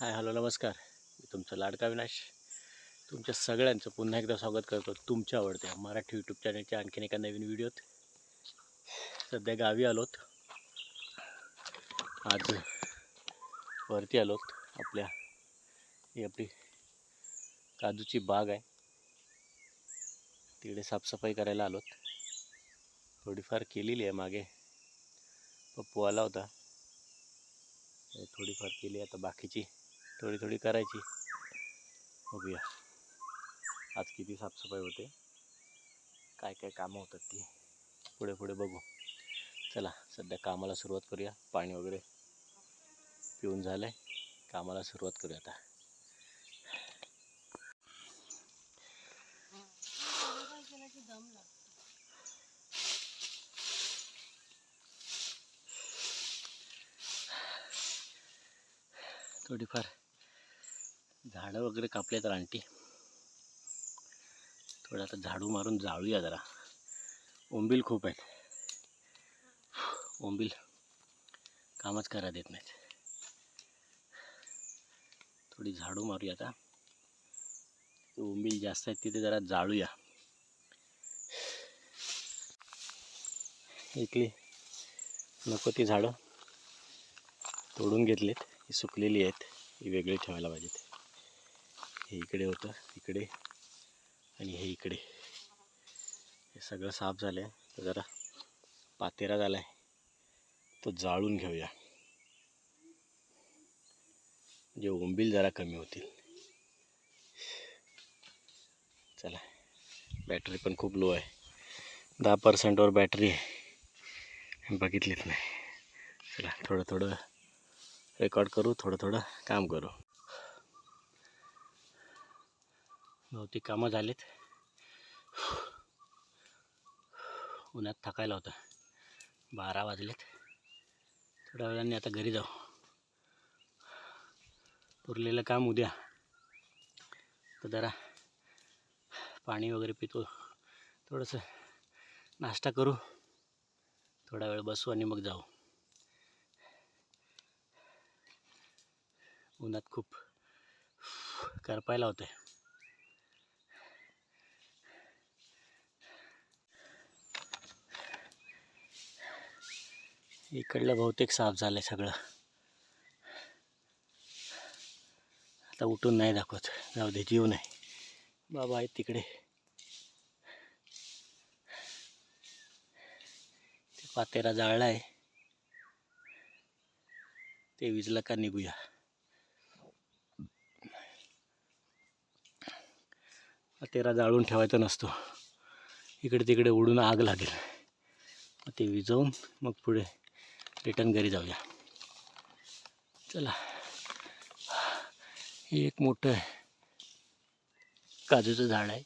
Hi hello नमस्कार. मी तुमचा लाडका विनाश तुमच्या सगळ्यांचं पुन्हा एकदा स्वागत करतो तुमच्या आवडत्या मराठी यूट्यूब चॅनलच्या आणखीन एका नवीन व्हिडिओत सध्या गावी आलोत. आज वरती आलोत. आपल्या ही आपली काजूची बाग आहे. तिकडे साफसफाई करायला आलोत. थोडीफार केलेली आहे मागे. पप्पू आला होता. थोडीफार केली आता बाकीची. थोडी थोडी करायची. बघूया. आज किती साफसफाई होते. काय काय कामं होतात ती. पुढे पुढे बघू. चला सध्या कामाला सुरुवात करूया. पाणी वगैरे पिऊन झालं आहे कामाला सुरुवात करूया आता. थोडीफार झाडं वगैरे कापले तर आणटी थोडं आता झाडू मारून जाळूया जरा. ओंबील खूप आहेत. ओंबील कामच करा देत नाहीत. थोडी झाडू मारूया आता. ओंबील जास्त आहेत तिथे जरा जाळूया. इथली नको ती झाडं तोडून घेतलीत. ही सुकलेली आहेत. ही वेगळी ठेवायला पाहिजेत. हे इकडे होतं इकडे आणि हे इकडे. हे सगळं साफ झालं आहे तर जरा पातेरा झाला आहे तो जाळून घेऊया. म्हणजे ओंबील जरा कमी होतील. चला बॅटरी पण खूप लो आहे. दहा पर्सेंटवर बॅटरी आहे. बघितलीच नाही. चला थोडं थोडं रेकॉर्ड करू थोडं थोडं काम करू. बहुतेक कामं झालेत. उन्हात थकायला होतं. बारा वाजलेत. थोड्या वेळाने आता घरी जाऊ. उरलेलं काम उद्या. तर जरा पाणी वगैरे पितो. थोडंसं नाश्ता करू. थोडा वेळ बसू आणि मग जाऊ. उन्हात खूप करपायला होतं इकडलं बहुतेक साफ झालंय सगळं. आता उठून नाही दाखवत. जाऊ दे जीव नाही. बाबा आहेत तिकडे. ते पातेरा जाळला आहे. ते विजलं का निघूया. तेरा जाळून ठेवायचा नसतो. इकडे तिकडे उडून आग लागेल. मग ते विजवून मग पुढे रिटर्न घरी जाऊया. चला. हे एक मोठं काजूचं झाड आहे.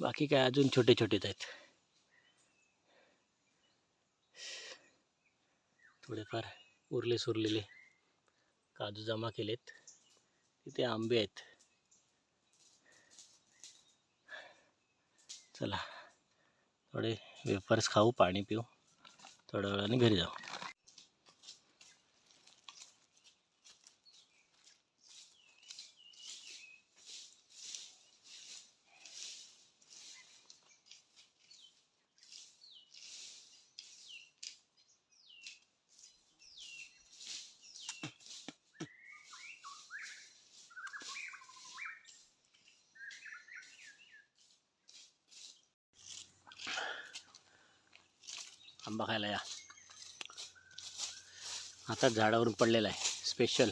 बाकी काय अजून छोटे छोटेच आहेत. थोडेफार उरले सुरलेले काजू जमा केलेत. तिथे आंबे आहेत. चला. थोडे वेफर्स खाऊ पाणी पिऊ. थोड्या वेळाने घरी आंबा खायला या. आता झाडावरून पडलेला आहे. स्पेशल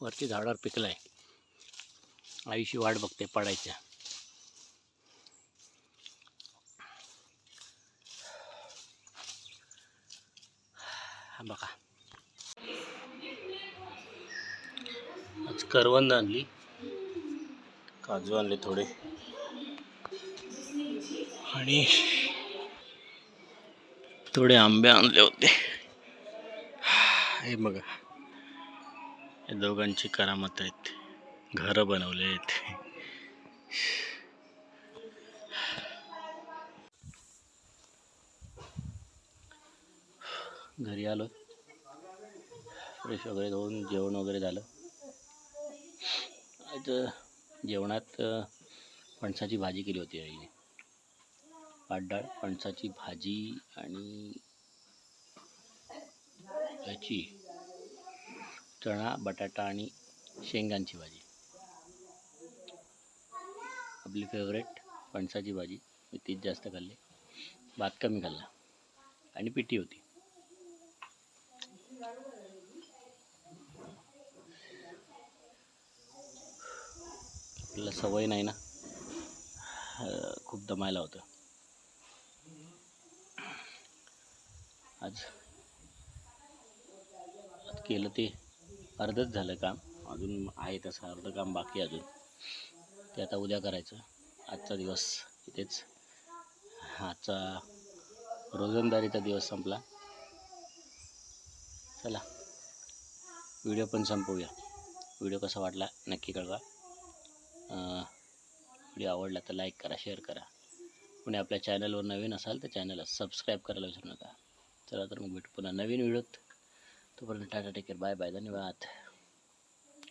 वरती झाडावर पिकलं आहे आईशी वाट बघते पडायच्या. बघा. करवंद आणली. काजू आणले थोडे. आणि थोडे आंबे आणले होते. हे बघा. हे दोघांची करामत आहेत. घरं बनवले आहेत. घरी आलो. फ्रेश वगैरे होऊन जेवण वगैरे झालं. आज जेवणात फणसाची भाजी केली होती आईने. पाटडाळ फणसाची भाजी आणि याची चणा बटाटा आणि शेंगांची भाजी. आपली फेवरेट फणसाची भाजी मी तीच जास्त खाल्ली. भात कमी खाल्ला. आणि पिठी होती. आपल्याला सवय नाही ना. खूप दमायला होतं. आज केलं ते अर्धच झालं काम. अजून आहे तसं अर्धं काम बाकी अजून. ते आता उद्या करायचं. आजचा दिवस इथेच. आजचा रोजंदारीचा दिवस संपला. चला. व्हिडिओ पण संपवूया. व्हिडिओ कसा वाटला नक्की कळवा. व्हिडिओ आवडला तर लाईक करा शेअर करा. कोणी आपल्या चॅनलवर नवीन असाल तर चॅनलला सबस्क्राईब करायला विसरू नका. चला तर मग भेटू पुन्हा नवीन व्हिडिओत तोपर्यंत टाटा टेकर बाय बाय धन्यवाद.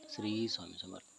श्री स्वामी समर्थ.